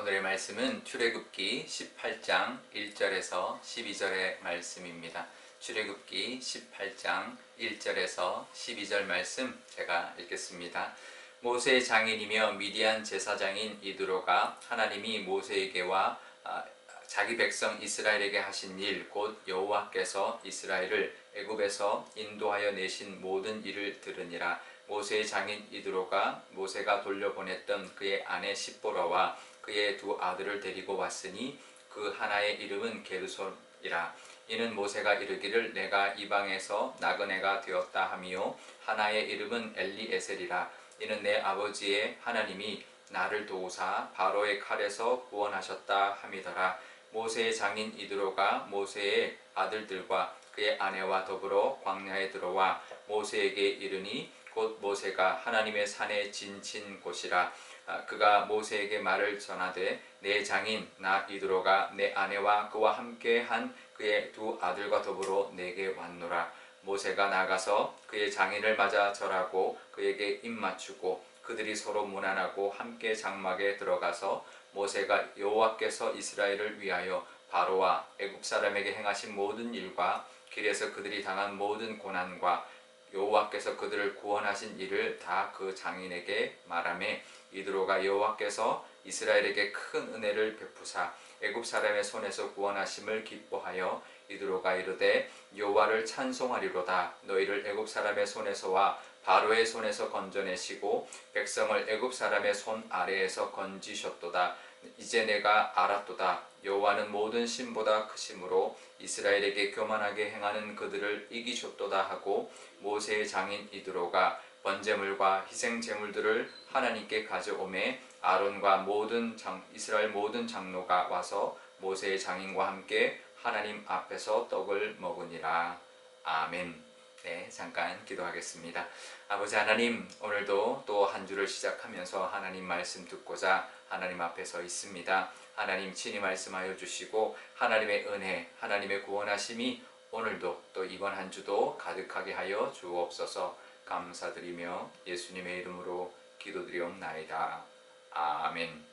오늘의 말씀은 출애굽기 18장 1절에서 12절의 말씀입니다. 출애굽기 18장 1절에서 12절 말씀 제가 읽겠습니다. 모세의 장인이며 미디안 제사장인 이드로가 하나님이 모세에게와 아, 자기 백성 이스라엘에게 하신 일 곧 여호와께서 이스라엘을 애굽에서 인도하여 내신 모든 일을 들으니라 모세의 장인 이드로가 모세가 돌려보냈던 그의 아내 십보라와 그의 두 아들을 데리고 왔으니 그 하나의 이름은 게르손이라. 이는 모세가 이르기를 내가 이방에서 나그네가 되었다 하미요. 하나의 이름은 엘리에셀이라. 이는 내 아버지의 하나님이 나를 도우사 바로의 칼에서 구원하셨다 함이더라. 모세의 장인 이드로가 모세의 아들들과 그의 아내와 더불어 광야에 들어와 모세에게 이르니 곧 모세가 하나님의 산에 진친 곳이라. 아, 그가 모세에게 말을 전하되 내 장인 나 이드로가 내 아내와 그와 함께 한 그의 두 아들과 더불어 내게 왔노라. 모세가 나가서 그의 장인을 맞아 절하고 그에게 입 맞추고 그들이 서로 무난하고 함께 장막에 들어가서 모세가 여호와께서 이스라엘을 위하여 바로와 애굽 사람에게 행하신 모든 일과 길에서 그들이 당한 모든 고난과 여호와께서 그들을 구원하신 일을 다 그 장인에게 말하매 이드로가 여호와께서 이스라엘에게 큰 은혜를 베푸사 애굽 사람의 손에서 구원하심을 기뻐하여 이드로가 이르되 여호와를 찬송하리로다. 너희를 애굽 사람의 손에서와 바로의 손에서 건져내시고 백성을 애굽 사람의 손 아래에서 건지셨도다. 이제 내가 알았도다. 여호와는 모든 신보다 크심으로 이스라엘에게 교만하게 행하는 그들을 이기셨도다 하고 모세의 장인 이드로가 번제물과 희생 제물들을 하나님께 가져오매 아론과 모든 장, 이스라엘 모든 장로가 와서 모세의 장인과 함께 하나님 앞에서 떡을 먹으니라. 아멘. 네, 잠깐 기도하겠습니다. 아버지 하나님, 오늘도 또 한 주를 시작하면서 하나님 말씀 듣고자 하나님 앞에 서 있습니다. 하나님 친히 말씀하여 주시고 하나님의 은혜, 하나님의 구원하심이 오늘도 또 이번 한 주도 가득하게 하여 주옵소서 감사드리며 예수님의 이름으로 기도드리옵나이다. 아멘.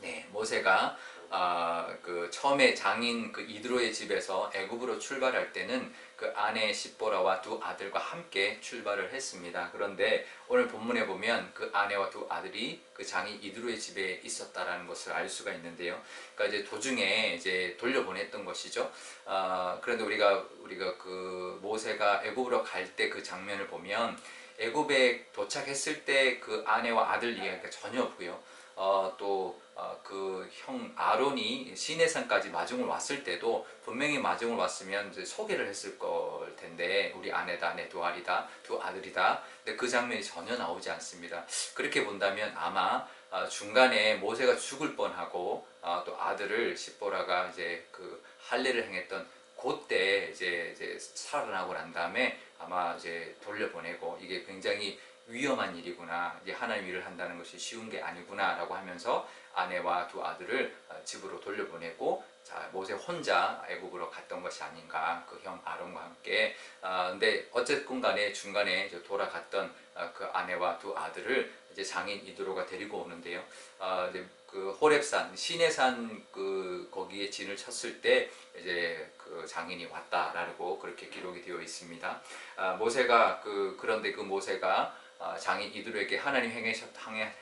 네, 모세가 아, 그 처음에 장인 그 이드로의 집에서 애굽으로 출발할 때는 그 아내 십보라와 두 아들과 함께 출발을 했습니다. 그런데 오늘 본문에 보면 그 아내와 두 아들이 그 장인 이드로의 집에 있었다라는 것을 알 수가 있는데요. 그러니까 이제 도중에 이제 돌려보냈던 것이죠. 아, 그런데 우리가 우리가 그 모세가 애굽으로 갈 때 그 장면을 보면 애굽에 도착했을 때 그 아내와 아들 이야기가 전혀 없고요. 어, 또 어, 그형 아론이 시내산까지 마중을 왔을 때도 분명히 마중을 왔으면 이제 소개를 했을 걸 텐데 우리 아내다 내 두 아리다 두 아들이다. 근데 그 장면이 전혀 나오지 않습니다. 그렇게 본다면 아마 어, 중간에 모세가 죽을 뻔하고 어, 또 아들을 십보라가 이제 그 할례를 행했던 그때 이제, 이제 살아나고 난 다음에 아마 이제 돌려보내고 이게 굉장히 위험한 일이구나. 이제 하나님 일을 한다는 것이 쉬운 게 아니구나 라고 하면서 아내와 두 아들을 어, 집으로 돌려보내고 자 모세 혼자 애국으로 갔던 것이 아닌가 그 형 아론과 함께 아 근데 어쨌든 간에 중간에 돌아갔던 어, 그 아내와 두 아들을 이제 장인 이드로가 데리고 오는데요. 아 이제 그 호렙산 시내산 그 거기에 진을 쳤을 때 이제 그 장인이 왔다라고 그렇게 기록이 되어 있습니다. 아 모세가 그 그런데 그 모세가 아, 장인 이들에게 하나님 행하셨,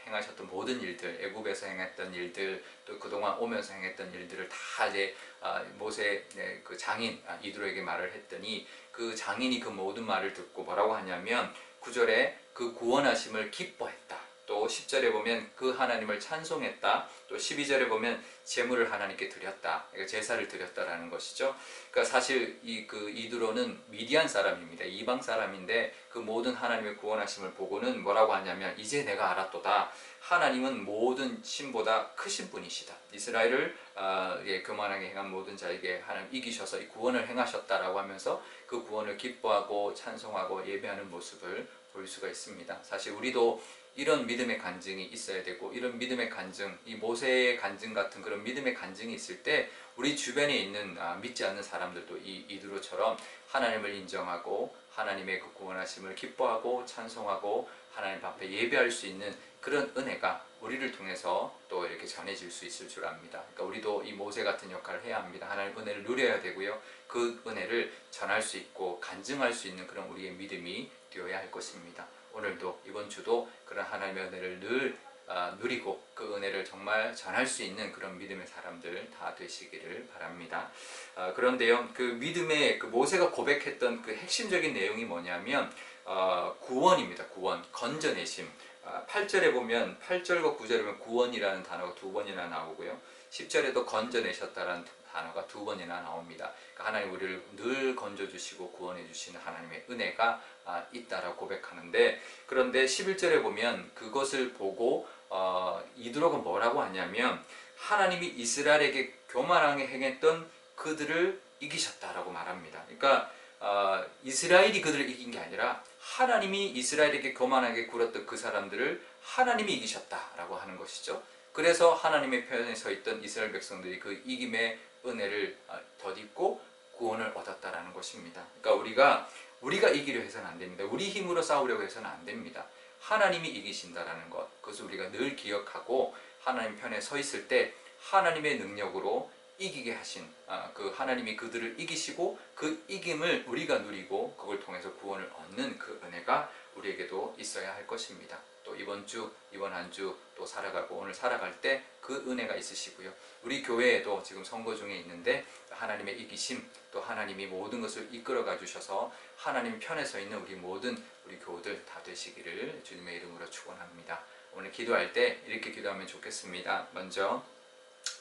행하셨던 모든 일들, 애굽에서 행했던 일들, 또 그동안 오면서 행했던 일들을 다 이제 아, 모세 네, 그 장인 아, 이들에게 말을 했더니 그 장인이 그 모든 말을 듣고 뭐라고 하냐면 구절에 그 구원하심을 기뻐했다. 또 10절에 보면 그 하나님을 찬송했다. 또 12절에 보면 제물을 하나님께 드렸다. 그러니까 제사를 드렸다라는 것이죠. 그러니까 사실 이 그 이드로는 미디안 사람입니다. 이방 사람인데 그 모든 하나님의 구원하심을 보고는 뭐라고 하냐면 이제 내가 알았도다. 하나님은 모든 신보다 크신 분이시다. 이스라엘을 어, 예, 교만하게 행한 모든 자에게 하나님 이기셔서 이 구원을 행하셨다라고 하면서 그 구원을 기뻐하고 찬송하고 예배하는 모습을 볼 수가 있습니다. 사실 우리도 이런 믿음의 간증이 있어야 되고 이런 믿음의 간증, 이 모세의 간증 같은 그런 믿음의 간증이 있을 때 우리 주변에 있는 아, 믿지 않는 사람들도 이 이드로처럼 하나님을 인정하고 하나님의 그 구원하심을 기뻐하고 찬송하고 하나님 앞에 예배할 수 있는 그런 은혜가 우리를 통해서 또 이렇게 전해질 수 있을 줄 압니다. 그러니까 우리도 이 모세 같은 역할을 해야 합니다. 하나님 은혜를 누려야 되고요. 그 은혜를 전할 수 있고 간증할 수 있는 그런 우리의 믿음이 되어야 할 것입니다. 오늘도 이번 주도 그런 하나님의 은혜를 늘 아, 누리고 그 은혜를 정말 전할 수 있는 그런 믿음의 사람들 다 되시기를 바랍니다. 아, 그런데요, 그 믿음의 그 모세가 고백했던 그 핵심적인 내용이 뭐냐면 어, 구원입니다. 구원, 건져내심. 아, 8절에 보면 8절과 9절에 보면 구원이라는 단어가 두 번이나 나오고요. 10절에도 건져내셨다라는 단어가 두 번이나 나옵니다. 그러니까 하나님 우리를 늘 건져주시고 구원해주시는 하나님의 은혜가 아, 있다라고 고백하는데 그런데 11절에 보면 그것을 보고 어, 이드록은 뭐라고 하냐면 하나님이 이스라엘에게 교만하게 행했던 그들을 이기셨다라고 말합니다. 그러니까 어, 이스라엘이 그들을 이긴 게 아니라 하나님이 이스라엘에게 교만하게 굴었던 그 사람들을 하나님이 이기셨다라고 하는 것이죠. 그래서 하나님의 편에 서 있던 이스라엘 백성들이 그 이김의 은혜를 어, 덧입고 구원을 얻었다라는 것입니다. 그러니까 우리가 우리가 이기려 해서는 안 됩니다. 우리 힘으로 싸우려고 해서는 안 됩니다. 하나님이 이기신다라는 것, 그것을 우리가 늘 기억하고 하나님 편에 서 있을 때 하나님의 능력으로 이기게 하신 아, 그 하나님이 그들을 이기시고 그 이김을 우리가 누리고 그걸 통해서 구원을 얻는 그 은혜가 우리에게도 있어야 할 것입니다. 또 이번 주, 이번 한 주 또 살아가고 오늘 살아갈 때 그 은혜가 있으시고요. 우리 교회에도 지금 선거 중에 있는데 하나님의 이기심 또 하나님이 모든 것을 이끌어 가 주셔서 하나님 편에 서 있는 우리 모든 우리 교우들 다 되시기를 주님의 이름으로 축원합니다. 오늘 기도할 때 이렇게 기도하면 좋겠습니다. 먼저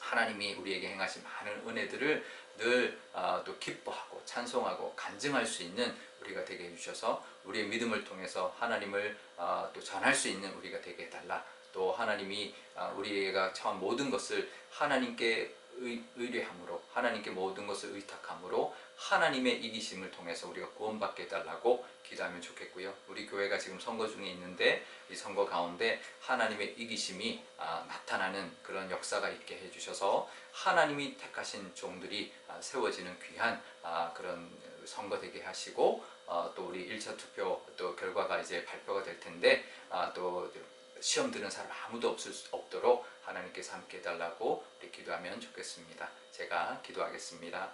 하나님이 우리에게 행하신 많은 은혜들을 늘 어, 또 기뻐하고 찬송하고 간증할 수 있는 우리가 되게 해주셔서 우리의 믿음을 통해서 하나님을 어, 또 전할 수 있는 우리가 되게 해달라. 또 하나님이 어, 우리가 처음 모든 것을 하나님께 의, 의뢰함으로 하나님께 모든 것을 의탁함으로 하나님의 이기심을 통해서 우리가 구원받게 해달라고 기도하면 좋겠고요. 우리 교회가 지금 선거 중에 있는데 이 선거 가운데 하나님의 이기심이 아, 나타나는 그런 역사가 있게 해주셔서 하나님이 택하신 종들이 아, 세워지는 귀한 아, 그런 선거 되게 하시고 어, 또 우리 1차 투표 또 결과가 이제 발표가 될 텐데 아, 또 시험 드는 사람 아무도 없을 수 없도록 하나님께서 함께 해달라고 우리 기도하면 좋겠습니다. 제가 기도하겠습니다.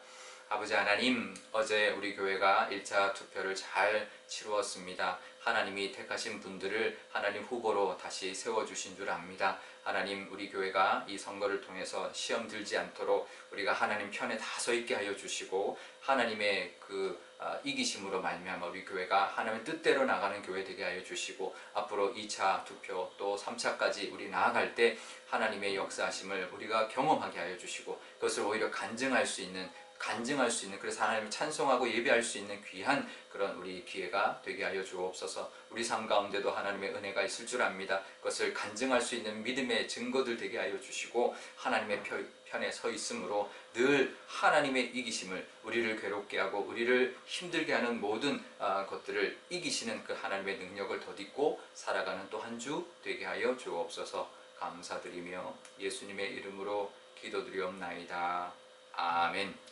아버지 하나님, 어제 우리 교회가 1차 투표를 잘 치루었습니다. 하나님이 택하신 분들을 하나님 후보로 다시 세워주신 줄 압니다. 하나님, 우리 교회가 이 선거를 통해서 시험 들지 않도록 우리가 하나님 편에 다 서 있게 하여 주시고 하나님의 그 아, 이기심으로 말미암아 우리 교회가 하나님의 뜻대로 나가는 교회 되게 하여 주시고 앞으로 2차 투표 또 3차까지 우리 나아갈 때 하나님의 역사하심을 우리가 경험하게 하여 주시고 그것을 오히려 간증할 수 있는 간증할 수 있는 그래서 하나님을 찬송하고 예배할 수 있는 귀한 그런 우리 기회가 되게 하여 주옵소서. 우리 삶 가운데도 하나님의 은혜가 있을 줄 압니다. 그것을 간증할 수 있는 믿음의 증거들 되게 하여 주시고 하나님의 편에 서 있으므로 늘 하나님의 이기심을 우리를 괴롭게 하고 우리를 힘들게 하는 모든 아, 것들을 이기시는 그 하나님의 능력을 덧입고 살아가는 또 한 주 되게 하여 주옵소서. 감사드리며 예수님의 이름으로 기도드리옵나이다. 아멘.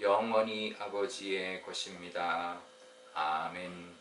영원히 아버지의 것입니다. 아멘.